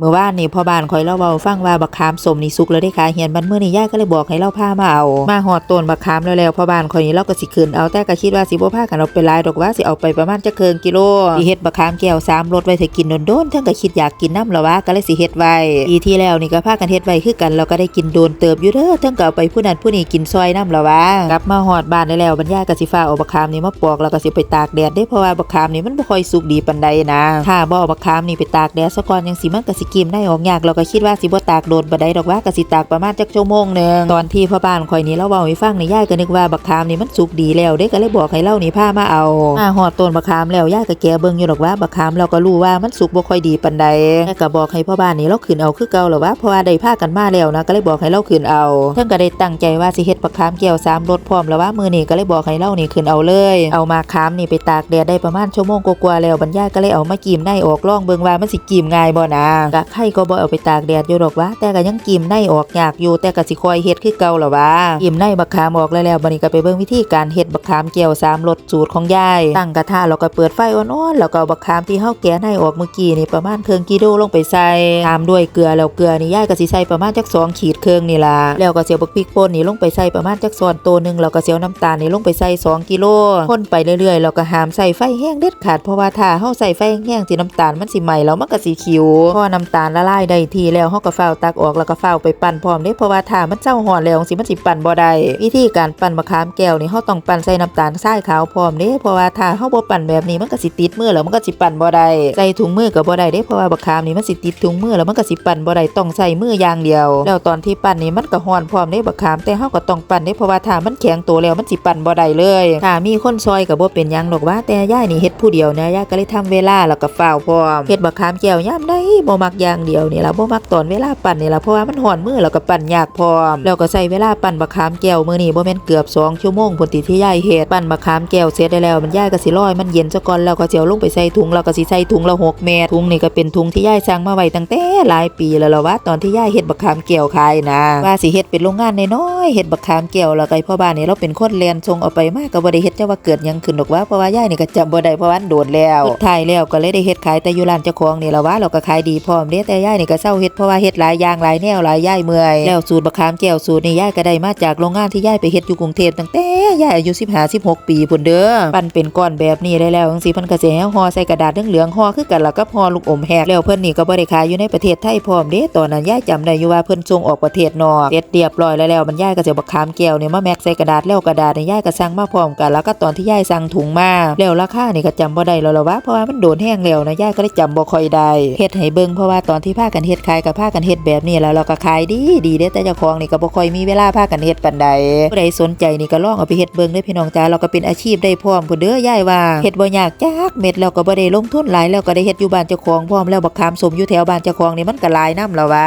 เมื่อวานนี่พ่อบ้านคอยเล่าเบาฟังว่าบักขามสมนี่สุกแล้วได้ค่ะเฮียนบันเมื่อนี่ย่าก็เลยบอกให้เล่าพามาเอา มาหอดต้นบักขามแล้วแล้วพ่อบ้านคอยนี่เราก็สิขึ้นเอาแต่ก็คิดว่าสิบ่พากันเอาไปลายดอกว่าสิเอาไปประมาณจะเคิงกิโลสิเฮ็ดบักขามแก้วสามรสไว้ถ้ากินโดนๆทั้งก็คิดอยากกินน้ำล้วว่าก็เลยสิเฮ็ดไว้ปีที่แล้วนี่ก็พากันเฮ็ดไว้คือกันเราก็ได้กินโดนเติบอยู่เด้อทั้งก็เอาไปผู้นั้นผู้นี้กินซอยน้ำล้วว่ากลับมาหอดบ้านได้แล้วบรรยายก็สิฟ้าเอาบักขามนี่มาปอกแล้วก็สิไปตากแดดได้เพราะว่าบักขามนี่มันบ่ค่อยสุกดีปานใดนะถ้าบ่เอาบักขามนี่ไปตากแดดซะก่อนยังสิมันก็สิกิมได้ออกยากเราก็คิดว่าสิบ่ตากโดนบ่ได้ดอกว่าก็สิตากประมาณจักชั่วโมงหนึ่งตอนที่พ่อบ้านข่อยนี่เล่าเว้าให้ฟังในี่ยายก็นึกว่าบักขามนี่มันสุกดีแล้วเด้ก็เลยบอกให้เล่านี่พามาเอามาหอดต้นบักขามแล้วยายก็แกเบิ่งอยู่ดอกว่าบักขามเราก็รู้ว่ามันสุกบ่ค่อยดีปานใดแต่ก็บอกให้พ่อบ้านนี่เราขึ้นเอาคือเก่าแล้วว่าเพราะว่าได้พากันมาแล้วนะก็เลยบอกให้เราขึ้นเอาเพิ่นก็ได้ตั้งใจว่าสิเฮ็ดบักขามแก้วสามรสพร้อมแล้วว่ามือนี้ก็เลยบอกให้เล่านี่ขึ้นเอาเลย เอามาขามนี่ไปตากแดดได้ประมาณชั่วโมงกว่าๆแล้วบรรยายก็เลยเอามากีมในออกลองเบิ่งว่ามันสิกีมง่ายบ่นะกะไข่ก็บ่เอาไปตากแดดอยู่ดอกว่าแต่ก็ยังกีมในออกยากอยู่แต่ก็สิคอยเฮ็ดคือเก่าล่ะว่ากีมในบักขามออกแล้วแล้วบัดนี้ก็ไปเบิ่งวิธีการเฮ็ดบักขามแก้วสามรสสูตรของยายตั้งกระทะแล้วก็เปิดไฟอ่อนๆแล้วก็บักขามที่เฮาแกะในออกเมื่อกี้นี่ประมาณครึ่งกิโลลงไปใส่ตามด้วยเกลือแล้วเกลือนี่ยายก็สิใส่ประมาณจักสองขีดครึ่งนี่ล่ะแล้วก็เสียวบักพริกป่นนี่ลงไปใส่ประมาณจักช้อนโตหนึงแล้วก็เสียวน้ำตาลนี่ลงไปใส่สองกิโลคนไปเรื่อยๆแล้วก็หามใส่ไฟแห้งเด็ดขาดเพราะว่าถ้าเฮาใส่ไฟแห้งๆที่น้ำตาลมันสิไหม้แล้วมันก็สิขิวพอน้ำตาลละลายได้ทีแล้วเฮาก็เฝ้าตักออกแล้วก็เฝ้าไปปั่นพร้อมเด้เพราะว่าถ้ามันเจ้าฮ้อนแล้วสิมันสิปั่นบ่ได้วิธีการปั่นมะขามแก้วนี่เฮาต้องปั่นใส่น้ำตาลทรายขาวพร้อมเด้เพราะว่าถ้าเฮาบ่ปั่นแบบนี้มันก็สิติดมือแล้วมันก็สิปั่นบ่ได้ใส่ถุงมือก็บ่ได้เด้เพราะว่าบักขามนี่มันสิติดถุงมือแล้วมันก็สิปั่นบ่ได้ต้องใส่มืออย่างเดียว แล้วตอนที่ปั่นนี่มันก็ฮ้อนพร้อมเด้บักขามแต่เฮาก็ต้องปั่นเด้เพราะว่าถ้ามันแข็งตัวแล้วมันสิปั่นบ่ได้เลยถ้ามีคนซอยก็บ่เป็นหยังดอกว่าแต่ย่ายนี่เฮ็ดผู้เดียวนะย่าก็เลยทำเวลาแล้วก็เฝ้าพร้อมเฮ็ดบักขามแก้วยามใดบ่มักอย่างเดียวนี่ละบ่มักตอนเวลาปั่นนี่ละเพราะว่ามันฮ้อนมือแล้วก็ปั่นยากพร้อมแล้วก็ใช้เวลาปั่นบักขามแก้วมือนี้บ่แม่นเกือบสองชั่วโมงพุ่นติที่ยายเฮ็ดปั่นบักขามแก้วเสร็จได้แล้วมันยายก็สิรอให้มันเย็นซะก่อนแล้วก็สิเอาลงไปใส่ถุงแล้วก็สิใส่ถุงละหกเม็ดถุงนี่ก็เป็นถุงที่ยายสั่งมาไว้ตั้งแต่หลายปีแล้วล่ะว่าตอนที่ยายเฮ็ดบักขามแก้วขายนะว่าสิเฮ็ดเป็นโรงงานน้อยๆเฮ็ดบักขามแก้วแล้วก็พ่อบ้านนี่เราเป็นคนเรียนส่งเอาไปมากก็บ่ได้เฮ็ดแต่ว่าเกิดหยังขึ้นดอกว่าเพราะว่ายายนี่ก็จำบ่ได้เพราะว่ามันโดนแล้วสุดท้ายแล้วก็เลยได้เฮ็ดขายแต่อยู่ร้านเจ้าของนี่ล่ะว่าเราก็ขายดีพร้อมเด้แต่ย่ายนี่ก็เศร้าเฮ็ดเพราะว่าเฮ็ดหลายอย่างหลายแนวหลายย่ายเมื่อยแล้วสูตรบะขามแก้วสูตรนี่ยายก็ได้มาจากโรงงานที่ย่ายไปเฮ็ดอยู่กรุงเทพตั้งแต่ ยายอายุ15 16 ปีพุ่นเด้อปั้นเป็นก้อนแบบนี้ได้แล้วจังซี่เพิ่นก็สิให้ห่อใส่กระดาษเหลืองๆห่อคือกันแล้วก็ห่อลูกอมแหกแล้วเพิ่นนี่ก็บ่ได้ขายอยู่ในประเทศไทยพร้อมเด้ตอนนั้นยายจำได้อยู่ว่าเพิ่นส่งออกประเทศนอกเสร็จเรียบร้อยแล้วแล้วมันยายก็สิเอาบักขามแก้วเนี่ยมาแม็กใส่กระดาษแล้วกระดาษนี่ยายก็สั่งมาพร้อมกันแล้วก็ตอนที่ยายสั่งถุงมาแล้วราคานี่ก็จำบ่ได้แล้วล่ะว่าเพราะว่ามันโดนแห้งแล้วนะยายก็เลยจำบ่ค่อยได้เฮ็ดให้เบิ่งเพราะว่าตอนที่พากันเฮ็ดขายกับพากันเฮ็ดแบบนี้แล้วเราก็ขายดีดีเด้แต่เจ้าของนี่ก็บ่ค่อยมีเวลาพากันเฮ็ดปานใดผู้ใดสนใจนี่ก็ลองเอาไปเฮ็ดเบิ่งเด้พี่น้องจ้าเราก็เป็นอาชีพได้พร้อมพุ่นเด้อยายว่าเฮ็ดบ่ยากจักเม็ดแล้วก็บ่ได้ลงทุนหลายแล้วก็ได้เฮ็ดอยู่บ้านเจ้าของพร้อมแล้วบักขามสมอยู่แถวบ้านเจ้าของนี่มันก็หลายนำแล้วว่า